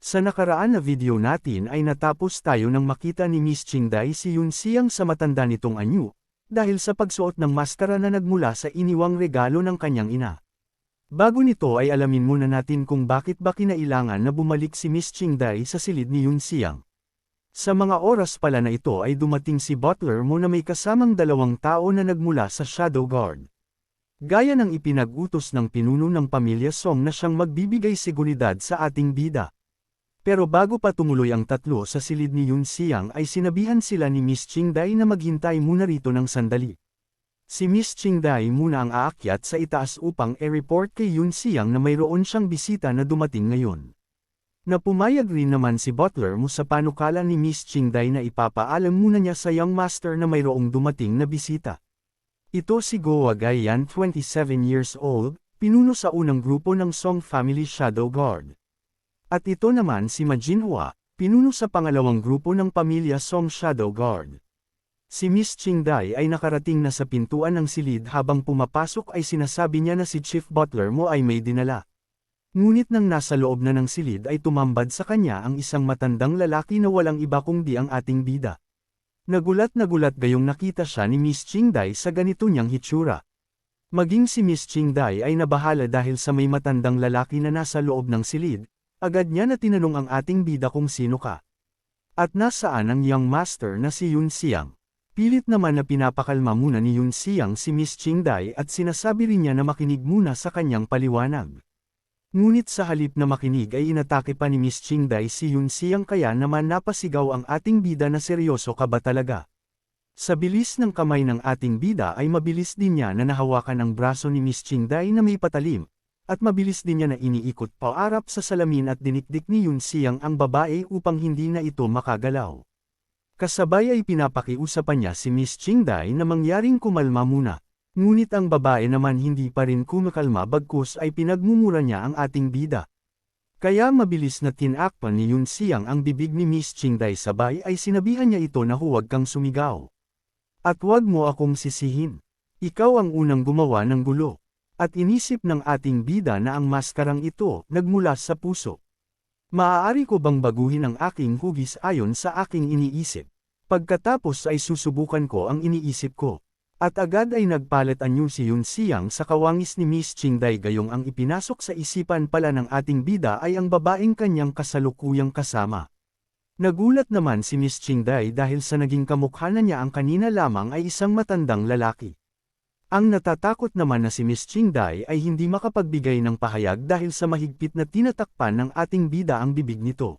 Sa nakaraan na video natin ay natapos tayo nang makita ni Miss Chingday si Yun Siang sa matanda nitong anyo, dahil sa pagsuot ng maskara na nagmula sa iniwang regalo ng kanyang ina. Bago nito ay alamin muna natin kung bakit ba kinailangan na bumalik si Miss Chingday sa silid ni Yun Siang. Sa mga oras pala na ito ay dumating si Butler mo na may kasamang dalawang tao na nagmula sa Shadow Guard. Gaya ng ipinag-utos ng pinuno ng pamilya Song na siyang magbibigay seguridad sa ating bida. Pero bago pa tumuloy ang tatlo sa silid ni Yun Siang ay sinabihan sila ni Miss Chingday na maghintay muna rito ng sandali. Si Miss Chingday muna ang aakyat sa itaas upang e-report kay Yun Siang na mayroon siyang bisita na dumating ngayon. Na pumayag rin naman si Butler mo sa panukala ni Miss Chingday na ipapaalam muna niya sa young master na mayroong dumating na bisita. Ito si Goa Gayan 27 years old, pinuno sa unang grupo ng Song Family Shadow Guard. At ito naman si Majinhua, pinuno sa pangalawang grupo ng pamilya Song Shadow Guard. Si Miss Chingday ay nakarating na sa pintuan ng silid habang pumapasok ay sinasabi niya na si Chief Butler mo ay may dinala. Ngunit nang nasa loob na ng silid ay tumambad sa kanya ang isang matandang lalaki na walang iba kundi ang ating bida. Nagulat na gulat gayong nakita siya ni Miss Chingday sa ganito niyang hitsura. Maging si Miss Chingday ay nabahala dahil sa may matandang lalaki na nasa loob ng silid, agad niya na tinanong ang ating bida kung sino ka. At nasaan ang young master na si Yun Siang. Pilit naman na pinapakalma muna ni Yun Siang si Miss Chingday at sinasabi rin niya na makinig muna sa kanyang paliwanag. Ngunit sa halip na makinig ay inatake pa ni Miss Chingday si Yun Siang kaya naman napasigaw ang ating bida na seryoso ka ba talaga. Sa bilis ng kamay ng ating bida ay mabilis din niya na nahawakan ang braso ni Miss Chingday na may patalim, at mabilis din niya na iniikot paarap sa salamin at dinikdik ni Yun Siang ang babae upang hindi na ito makagalaw. Kasabay ay pinapakiusapan niya si Miss Chingday na mangyaring kumalma muna. Ngunit ang babae naman hindi pa rin kumakalma bagkus ay pinagmumura niya ang ating bida. Kaya mabilis na tinakpan ni Yun Siang ang bibig ni Miss Chingday sabay ay sinabihan niya ito na huwag kang sumigaw. At huwag mo akong sisihin. Ikaw ang unang gumawa ng gulo. At inisip ng ating bida na ang maskarang ito nagmula sa puso. Maaari ko bang baguhin ang aking hugis ayon sa aking iniisip? Pagkatapos ay susubukan ko ang iniisip ko. At agad ay nagpalit anyo si Yun Siang sa kawangis ni Miss Chingday gayong ang ipinasok sa isipan pala ng ating bida ay ang babaeng kanyang kasalukuyang kasama. Nagulat naman si Miss Chingday dahil sa naging kamukha na niya ang kanina lamang ay isang matandang lalaki. Ang natatakot naman na si Miss Chingday ay hindi makapagbigay ng pahayag dahil sa mahigpit na tinatakpan ng ating bida ang bibig nito.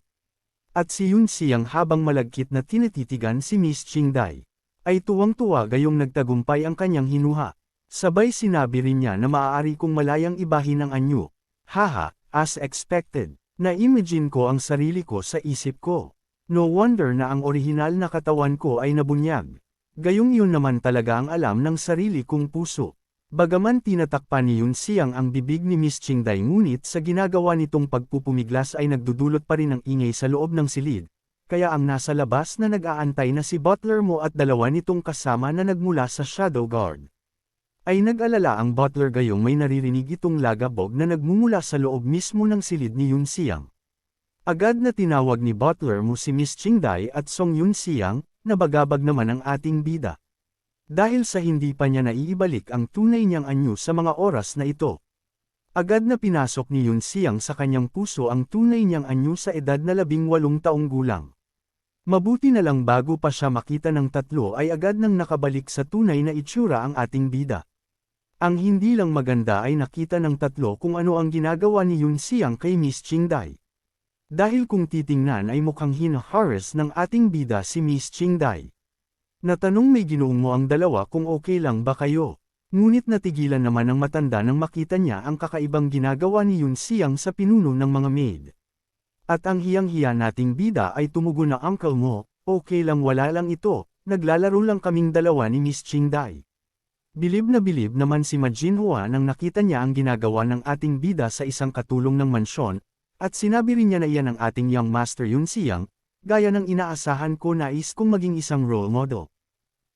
At si Yun Siang habang malagkit na tinatitigan si Miss Chingday ay tuwang-tuwa gayong nagtagumpay ang kanyang hinuha. Sabay sinabi rin niya na maaari kong malayang ibahin ang anyo. Haha, as expected. Na-imagine ko ang sarili ko sa isip ko. No wonder na ang orihinal na katawan ko ay nabunyag. Gayong yun naman talaga ang alam ng sarili kong puso. Bagaman tinatakpan ni Yun Siang ang bibig ni Miss Chingday ngunit sa ginagawa nitong pagpupumiglas ay nagdudulot pa rin ng ingay sa loob ng silid, kaya ang nasa labas na nag-aantay na si Butler mo at dalawa nitong kasama na nagmula sa Shadow Guard. Ay nag-alala ang Butler gayong may naririnig itong lagabog na nagmumula sa loob mismo ng silid ni Yun Siang. Agad na tinawag ni Butler mo si Miss Chingday at Song Yun Siang, na bagabag naman ang ating bida. Dahil sa hindi pa niya naiibalik ang tunay niyang anyo sa mga oras na ito. Agad na pinasok ni Yun Siang sa kanyang puso ang tunay niyang anyo sa edad na labing walong taong gulang. Mabuti na lang bago pa siya makita ng tatlo ay agad nang nakabalik sa tunay na itsura ang ating bida. Ang hindi lang maganda ay nakita ng tatlo kung ano ang ginagawa ni Yun Siang kay Miss Chingday. Dahil kung titingnan ay mukhang hinaharas ng ating bida si Miss Chingday. Natanong may ginoong mo ang dalawa kung okay lang ba kayo. Ngunit natigilan naman ang matanda nang makita niya ang kakaibang ginagawa ni Yun Siang sa pinuno ng mga maid. At ang hiyang-hiya nating bida ay tumugon na uncle mo, okay lang wala lang ito, naglalaro lang kaming dalawa ni Miss Chingday. Bilib na bilib naman si Majinhua nang nakita niya ang ginagawa ng ating bida sa isang katulong ng mansyon, at sinabi rin niya na iyan ang ating young master Yun Siang, gaya ng inaasahan ko nais kong maging isang role model.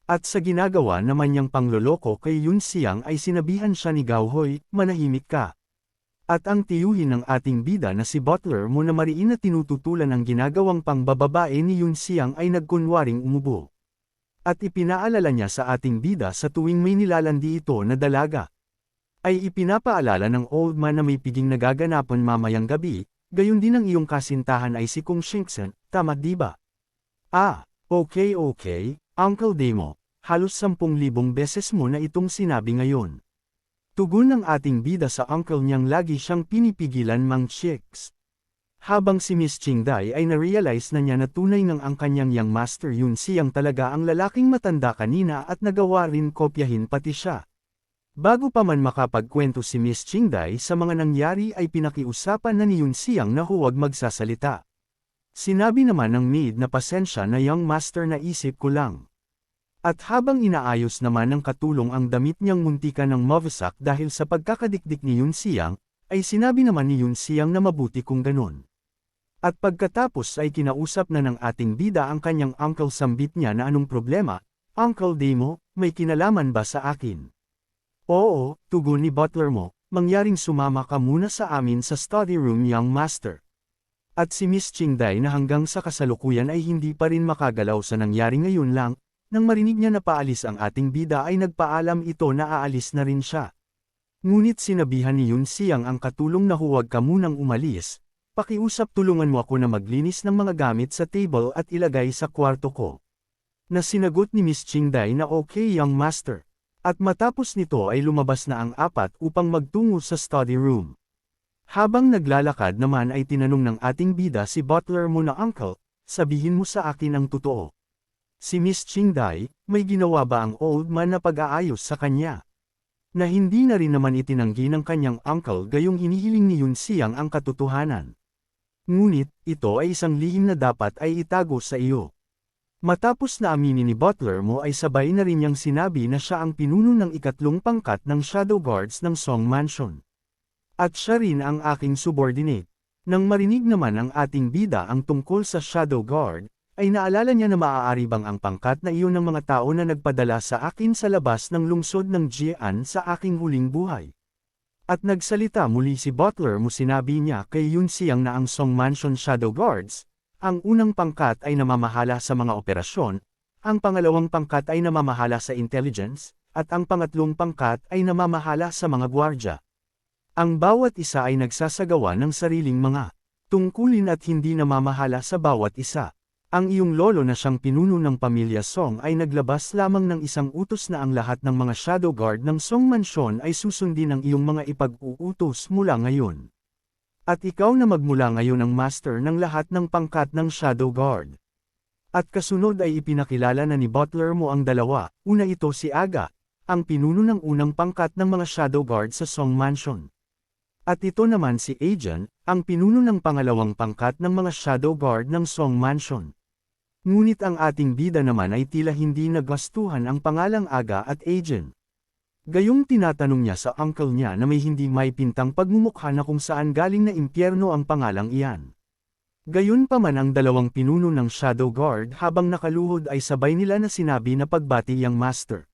At sa ginagawa naman niyang pangloloko kay Yun Siang ay sinabihan siya ni Gao Hoi, manahimik ka. At ang tiyuhin ng ating bida na si Butler mo na mariin na tinututulan ang ginagawang pangbababae ni Yun Siang ay nagkunwaring umubo. At ipinaalala niya sa ating bida sa tuwing may nilalandi ito na dalaga. Ay ipinapaalala ng old man na may piging nagaganapan mamayang gabi, gayon din ang iyong kasintahan ay si Kung Shinksen, tama di ba? Ah, okay okay, Uncle Demo, halos sampung libong beses mo na itong sinabi ngayon. Tugon ng ating bida sa uncle niyang lagi siyang pinipigilan mang chicks. Habang si Miss Chingday ay na-realize na niya na tunay ng ang kanyang young master yun siyang talaga ang lalaking matanda kanina at nagawa rin kopyahin pati siya. Bago pa man makapagkwento si Miss Chingday sa mga nangyari ay pinakiusapan na ni Yun Siyang na huwag magsasalita. Sinabi naman ng maid na pasensya na young master na isip ko lang. At habang inaayos naman ng katulong ang damit niyang muntika ng mawasak dahil sa pagkakadikdik ni Yun Siyang, ay sinabi naman ni Yun Siyang na mabuti kung ganun. At pagkatapos ay kinausap na ng ating bida ang kanyang uncle sambit niya na anong problema, Uncle Demo, may kinalaman ba sa akin? Oo, tugon ni butler mo, mangyaring sumama ka muna sa amin sa study room young master. At si Miss Chingday na hanggang sa kasalukuyan ay hindi pa rin makagalaw sa nangyari ngayon lang, nang marinig niya na paalis ang ating bida ay nagpaalam ito na aalis na rin siya. Ngunit sinabihan ni Yun Siyang ang katulong na huwag ka munang umalis, Pakiusap tulungan mo ako na maglinis ng mga gamit sa table at ilagay sa kwarto ko. Na sinagot ni Miss Chingday na okay young master. At matapos nito ay lumabas na ang apat upang magtungo sa study room. Habang naglalakad naman ay tinanong ng ating bida si butler mo na uncle, sabihin mo sa akin ang totoo. Si Miss Chingday, may ginawa ba ang old man na pag-aayos sa kanya? Na hindi na rin naman itinanggi ng kanyang uncle gayong hinihiling ni Yun Siyang ang katotohanan. Ngunit, ito ay isang lihim na dapat ay itago sa iyo. Matapos na aminin ni Butler mo ay sabay na rin niyang sinabi na siya ang pinuno ng ikatlong pangkat ng Shadow Guards ng Song Mansion. At siya rin ang aking subordinate. Nang marinig naman ang ating bida ang tungkol sa Shadow Guard, ay naalala niya na maaari bang ang pangkat na iyon ng mga tao na nagpadala sa akin sa labas ng lungsod ng Jian sa aking huling buhay. At nagsalita muli si Butler mo sinabi niya kay Yun Siyang na ang Song Mansion Shadow Guards, ang unang pangkat ay namamahala sa mga operasyon, ang pangalawang pangkat ay namamahala sa intelligence, at ang pangatlong pangkat ay namamahala sa mga gwardya. Ang bawat isa ay nagsasagawa ng sariling mga tungkulin at hindi namamahala sa bawat isa. Ang iyong lolo na siyang pinuno ng pamilya Song ay naglabas lamang ng isang utos na ang lahat ng mga shadow guard ng Song Mansion ay susundin ng iyong mga ipag-uutos mula ngayon. At ikaw na magmula ngayon ang master ng lahat ng pangkat ng shadow guard. At kasunod ay ipinakilala na ni Butler mo ang dalawa, una ito si Aga, ang pinuno ng unang pangkat ng mga shadow guard sa Song Mansion. At ito naman si Agent, ang pinuno ng pangalawang pangkat ng mga shadow guard ng Song Mansion. Ngunit ang ating bida naman ay tila hindi nagastuhan ang pangalang Aga at Agent. Gayong tinatanong niya sa uncle niya na may hindi may pintang pagmumukha na kung saan galing na impyerno ang pangalang iyan. Gayon pa man ang dalawang pinuno ng Shadow Guard habang nakaluhod ay sabay nila na sinabi na pagbati yang master.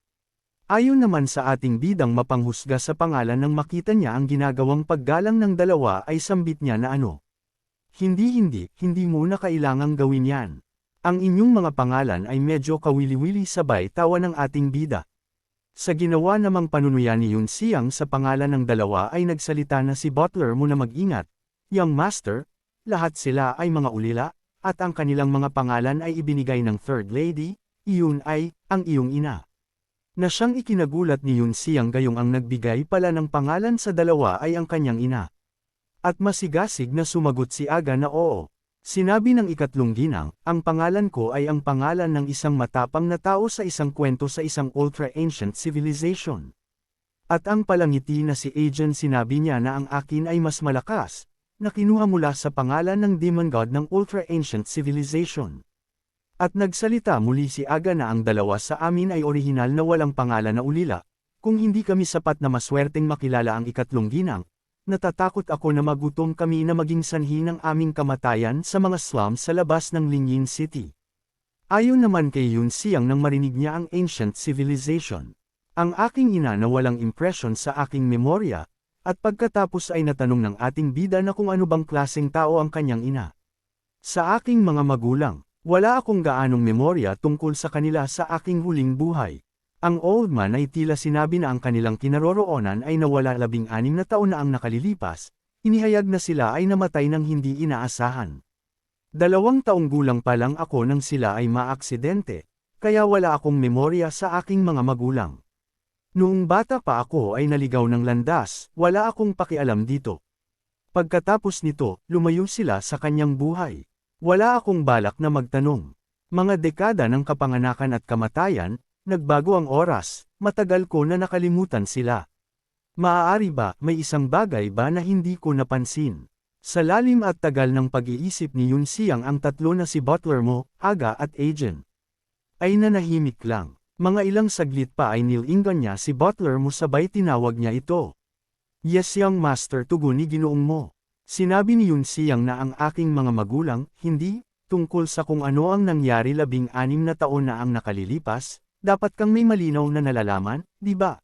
Ayon naman sa ating bidang mapanghusga sa pangalan nang makita niya ang ginagawang paggalang ng dalawa ay sambit niya na ano. Hindi hindi, hindi mo na kailangang gawin yan. Ang inyong mga pangalan ay medyo kawili-wili sabay tawa ng ating bida. Sa ginawa namang panunuyan ni Yun Siyang sa pangalan ng dalawa ay nagsalita na si Butler mo na mag-ingat, Young Master, lahat sila ay mga ulila, at ang kanilang mga pangalan ay ibinigay ng Third Lady, iyon ay, ang iyong ina. Na siyang ikinagulat ni Yun Siyang gayong ang nagbigay pala ng pangalan sa dalawa ay ang kanyang ina. At masigasig na sumagot si Aga na oo. Sinabi ng ikatlong ginang, ang pangalan ko ay ang pangalan ng isang matapang na tao sa isang kwento sa isang ultra-ancient civilization. At ang palangiti na si Agent sinabi niya na ang akin ay mas malakas, na kinuha mula sa pangalan ng demon god ng ultra-ancient civilization. At nagsalita muli si Aga na ang dalawa sa amin ay orihinal na walang pangalan na ulila, kung hindi kami sapat na maswerteng makilala ang ikatlong ginang, Natatakot ako na magutom kami na maging sanhi ng aming kamatayan sa mga slums sa labas ng Linyin City. Ayon naman kay Yun Siyang nang marinig niya ang ancient civilization. Ang aking ina na walang impression sa aking memorya, At pagkatapos ay natanong ng ating bida na kung ano bang klaseng tao ang kanyang ina. Sa aking mga magulang, wala akong gaanong memorya tungkol sa kanila sa aking huling buhay. Ang old man ay tila sinabi na ang kanilang kinaroroonan ay nawala labing anim na taon na ang nakalilipas, inihayag na sila ay namatay ng hindi inaasahan. Dalawang taong gulang pa lang ako nang sila ay maaksidente, kaya wala akong memorya sa aking mga magulang. Noong bata pa ako ay naligaw ng landas, wala akong pakialam dito. Pagkatapos nito, lumayo sila sa kanyang buhay. Wala akong balak na magtanong. Mga dekada ng kapanganakan at kamatayan, nagbago ang oras, matagal ko na nakalimutan sila. Maaari ba, may isang bagay ba na hindi ko napansin? Sa lalim at tagal ng pag-iisip ni Yun Siyang ang tatlo na si Butler mo, Aga at Agent. Ay nanahimik lang. Mga ilang saglit pa ay nilingan niya si Butler mo sabay tinawag niya ito. Yes young master tugon ni ginoong mo. Sinabi ni Yun Siyang na ang aking mga magulang, hindi, tungkol sa kung ano ang nangyari labing anim na taon na ang nakalilipas, dapat kang may malinaw na nalalaman, di ba?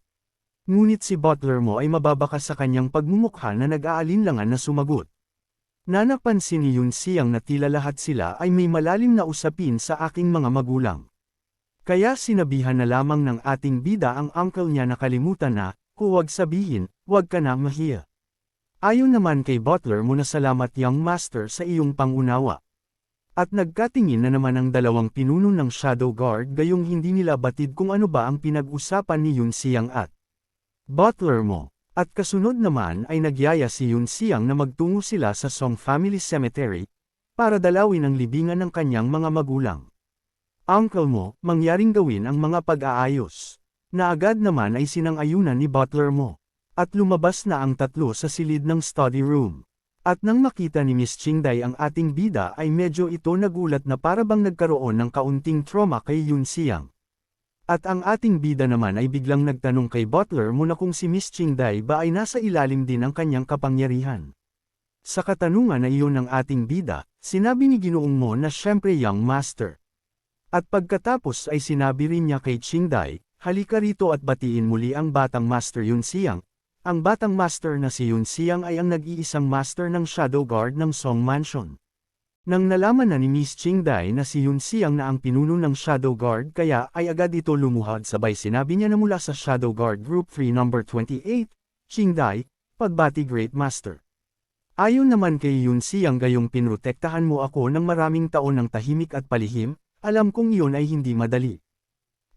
Ngunit si Butler mo ay mababakas sa kanyang pagmumukha na nag-aalinlangan na sumagot. Nanapansin ni Yun Siyang na tila lahat sila ay may malalim na usapin sa aking mga magulang. Kaya sinabihan na lamang ng ating bida ang uncle niya na kalimutan na, huwag sabihin, huwag ka na mahiya. Ayon naman kay Butler mo na salamat young master sa iyong pangunawa. At nagkatingin na naman ang dalawang pinuno ng Shadow Guard gayong hindi nila batid kung ano ba ang pinag-usapan ni Yun Siyang at Butler mo. At kasunod naman ay nagyaya si Yun Siyang na magtungo sila sa Song Family Cemetery, para dalawin ang libingan ng kanyang mga magulang. Uncle mo, mangyaring gawin ang mga pag-aayos. Na agad naman ay sinang-ayunan ni butler mo. At lumabas na ang tatlo sa silid ng study room. At nang makita ni Miss Chingday ang ating bida ay medyo ito nagulat na para bang nagkaroon ng kaunting trauma kay Yun Siang. At ang ating bida naman ay biglang nagtanong kay butler mo na kung si Miss Chingday ba ay nasa ilalim din ng kanyang kapangyarihan. Sa katanungan na iyon ng ating bida, sinabi ni Ginoong mo na syempre young master. At pagkatapos ay sinabi rin niya kay Qingdai, halika rito at batiin muli ang batang master Yun Siang. Ang batang master na si Yun Siang ay ang nag-iisang master ng Shadow Guard ng Song Mansion. Nang nalaman na ni Miss Qingdai na si Yun Siang na ang pinuno ng Shadow Guard kaya ay agad ito lumuhad sabay sinabi niya na mula sa Shadow Guard Group 3 No. 28, Qingdai, pagbati Great Master. Ayon naman kay Yun Siang gayong pinrotektahan mo ako ng maraming taon ng tahimik at palihim, alam kong iyon ay hindi madali.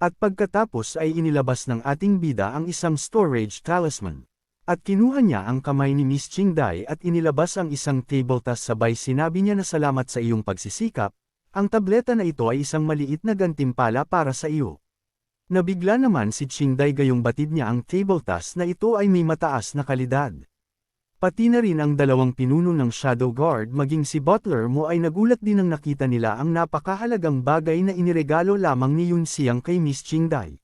At pagkatapos ay inilabas ng ating bida ang isang storage talisman. At kinuha niya ang kamay ni Miss Qingdai at inilabas ang isang table tas sabay sinabi niya na salamat sa iyong pagsisikap, ang tableta na ito ay isang maliit na gantimpala para sa iyo. Nabigla naman si Qingdai gayong batid niya ang table tas na ito ay may mataas na kalidad. Pati na rin ang dalawang pinuno ng Shadow Guard maging si Butler mo ay nagulat din nang nakita nila ang napakahalagang bagay na iniregalo lamang ni Yun Siang kay Miss Qingdai.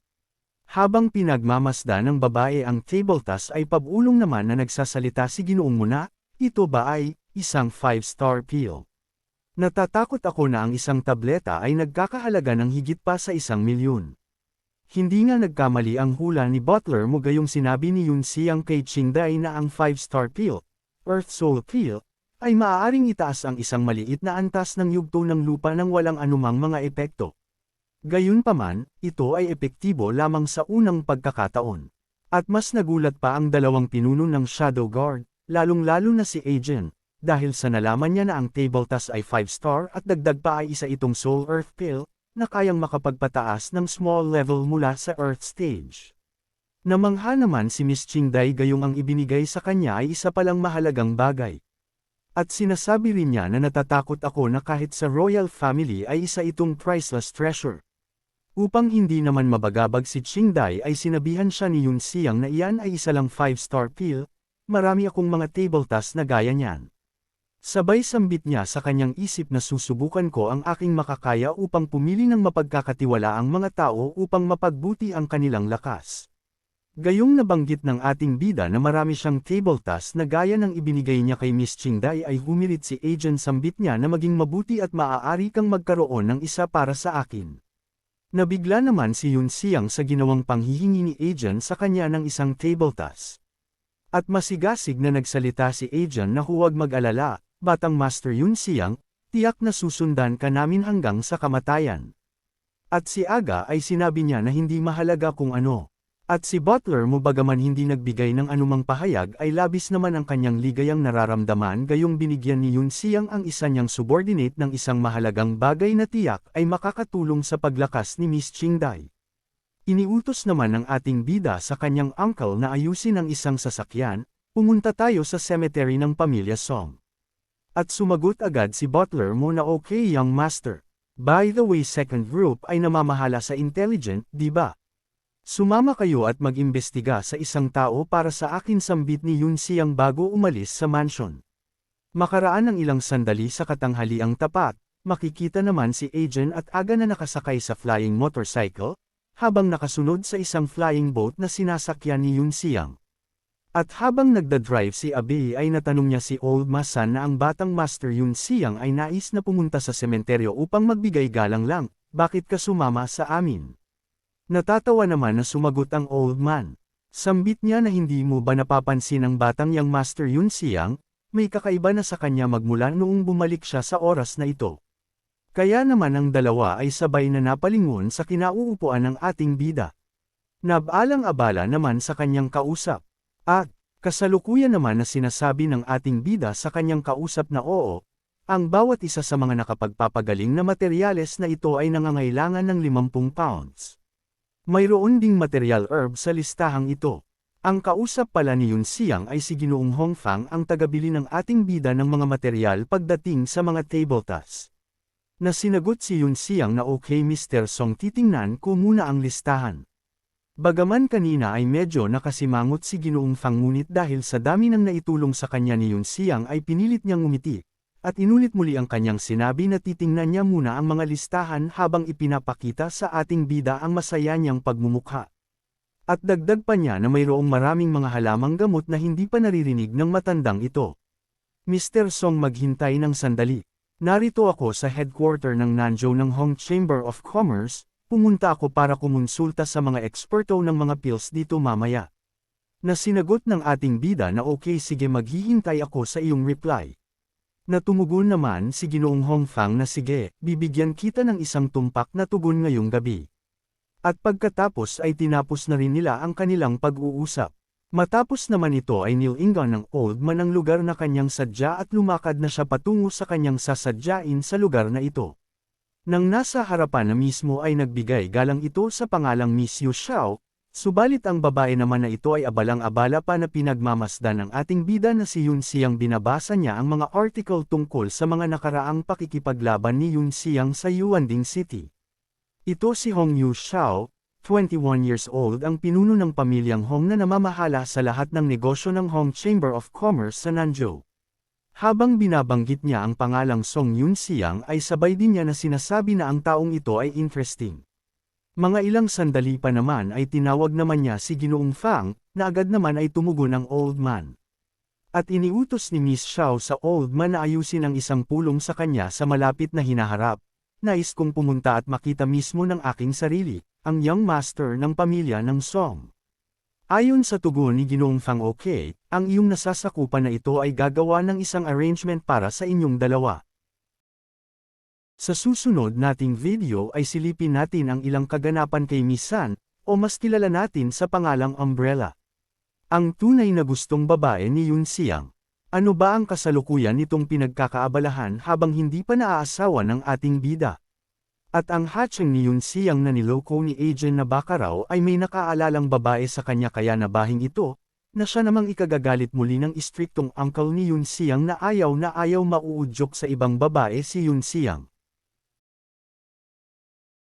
Habang pinagmamasda ng babae ang table task ay pabulong naman na nagsasalita si Ginoong Muna, ito ba ay isang 5-star peel. Natatakot ako na ang isang tableta ay nagkakahalaga ng higit pa sa isang milyon. Hindi nga nagkamali ang hula ni Butler mo gayong sinabi ni Yun Siang kay Qingdai na ang 5-star peel, Earth Soul Peel, ay maaaring itaas ang isang maliit na antas ng yugto ng lupa ng walang anumang mga epekto. Gayunpaman, ito ay epektibo lamang sa unang pagkakataon. At mas nagulat pa ang dalawang pinuno ng Shadow Guard, lalong-lalo na si Agent, dahil sa nalaman niya na ang table task ay 5-star at dagdag pa ay isa itong Soul Earth Peel, na kayang makapagpataas ng small level mula sa Earth stage. Namangha naman si Miss Qingdai gayong ang ibinigay sa kanya ay isa palang mahalagang bagay. At sinasabi rin niya na natatakot ako na kahit sa royal family ay isa itong priceless treasure. Upang hindi naman mabagabag si Qingdai ay sinabihan siya ni Yun Siang na iyan ay isa lang 5-star peel, marami akong mga table tasks na gaya niyan. Sabay sambit niya sa kanyang isip na susubukan ko ang aking makakaya upang pumili ng mapagkakatiwala ang mga tao upang mapagbuti ang kanilang lakas. Gayong nabanggit ng ating bida na marami siyang table task na gaya ng ibinigay niya kay Miss Qingdai ay humirit si Agent sambit niya na maging mabuti at maaari kang magkaroon ng isa para sa akin. Nabigla naman si Yun Siang sa ginawang panghihingi ni Agent sa kanya ng isang table task. At masigasig na nagsalita si Ajan na huwag mag-alala, batang Master Yun Siyang, tiyak na susundan ka namin hanggang sa kamatayan. At si Aga ay sinabi niya na hindi mahalaga kung ano. At si Butler mo bagaman hindi nagbigay ng anumang pahayag ay labis naman ang kanyang ligayang nararamdaman gayong binigyan ni Yun Siyang ang isa niyang subordinate ng isang mahalagang bagay na tiyak ay makakatulong sa paglakas ni Miss Chingday. Iniutos naman ng ating bida sa kanyang uncle na ayusin ang isang sasakyan, pumunta tayo sa cemetery ng pamilya Song. At sumagot agad si Butler mo na okay young master. By the way second group ay namamahala sa intelligent, di ba? Sumama kayo at mag-imbestiga sa isang tao para sa akin sambit ni Yun Siyang bago umalis sa mansion. Makaraan ng ilang sandali sa katanghaliang tapat, makikita naman si Agent at aga na nakasakay sa flying motorcycle, habang nakasunod sa isang flying boat na sinasakyan ni Yun Siyang. At habang nagdadrive si Abe ay natanong niya si Old Masan na ang batang Master Yun Siyang ay nais na pumunta sa sementeryo upang magbigay galang lang, bakit ka sumama sa amin? Natatawa naman na sumagot ang old man. Sambit niya na hindi mo ba napapansin ang batang yang Master Yun Siyang, may kakaiba na sa kanya magmula noong bumalik siya sa oras na ito. Kaya naman ang dalawa ay sabay na napalingon sa kinauupuan ng ating bida. Nabalang-abala naman sa kanyang kausap. At, kasalukuyan naman na sinasabi ng ating bida sa kanyang kausap na oo, ang bawat isa sa mga nakapagpapagaling na materyales na ito ay nangangailangan ng 50 pounds. Mayroon ding material herb sa listahang ito. Ang kausap pala ni Yun Siyang ay si Ginoong Hongfang ang tagabili ng ating bida ng mga material pagdating sa mga table tasks. Na sinagot si Yun Siyang na okay Mr. Song titingnan ko muna ang listahan. Bagaman kanina ay medyo nakasimangot si Ginoong Fang ngunit dahil sa dami ng naitulong sa kanya ni Yun Siyang ay pinilit niyang umiti, at inulit muli ang kanyang sinabi na titingnan niya muna ang mga listahan habang ipinapakita sa ating bida ang masaya niyang pagmumukha. At dagdag pa niya na mayroong maraming mga halamang gamot na hindi pa naririnig ng matandang ito. Mr. Song maghintay ng sandali. Narito ako sa headquarter ng Nanzhou ng Hong Chamber of Commerce, pumunta ako para kumonsulta sa mga eksperto ng mga pills dito mamaya. Na sinagot ng ating bida na okay sige maghihintay ako sa iyong reply. Natumugon naman si Ginoong Hongfang na sige, bibigyan kita ng isang tumpak na tugon ngayong gabi. At pagkatapos ay tinapos na rin nila ang kanilang pag-uusap. Matapos naman ito ay nilingan ng old man ang lugar na kanyang sadya at lumakad na siya patungo sa kanyang sasadyain sa lugar na ito. Nang nasa harapan na mismo ay nagbigay galang ito sa pangalang Miss Yu Xiao, Subalit ang babae naman na ito ay abalang-abala pa na pinagmamasdan ng ating bida na si Yun Siyang binabasa niya ang mga article tungkol sa mga nakaraang pakikipaglaban ni Yun Siyang sa Yuanding City. Ito si Hong Yu Xiao, 21 years old ang pinuno ng pamilyang Hong na namamahala sa lahat ng negosyo ng Hong Chamber of Commerce sa Nanzhou. Habang binabanggit niya ang pangalang Song Yun Siyang ay sabay din niya na sinasabi na ang taong ito ay interesting. Mga ilang sandali pa naman ay tinawag naman niya si Ginoong Fang, na agad naman ay tumugon ang old man. At iniutos ni Miss Xiao sa old man na ayusin ang isang pulong sa kanya sa malapit na hinaharap. Nais kong pumunta at makita mismo ng aking sarili, ang young master ng pamilya ng Song. Ayon sa tugon ni Ginoong Fang okay, ang iyong nasasakupan na ito ay gagawa ng isang arrangement para sa inyong dalawa. Sa susunod nating video ay silipin natin ang ilang kaganapan kay Miss San, o mas kilala natin sa pangalang Umbrella. Ang tunay na gustong babae ni Yun Siang. Ano ba ang kasalukuyan nitong pinagkakaabalahan habang hindi pa naaasawa ng ating bida? At ang hatching ni Yun Siang na niloko ni Agent na baka ay may nakaalalang babae sa kanya kaya nabahing ito, na siya namang ikagagalit muli ng istriktong uncle ni Yun Siang na ayaw na ayaw mauudyok sa ibang babae si Yun Siang.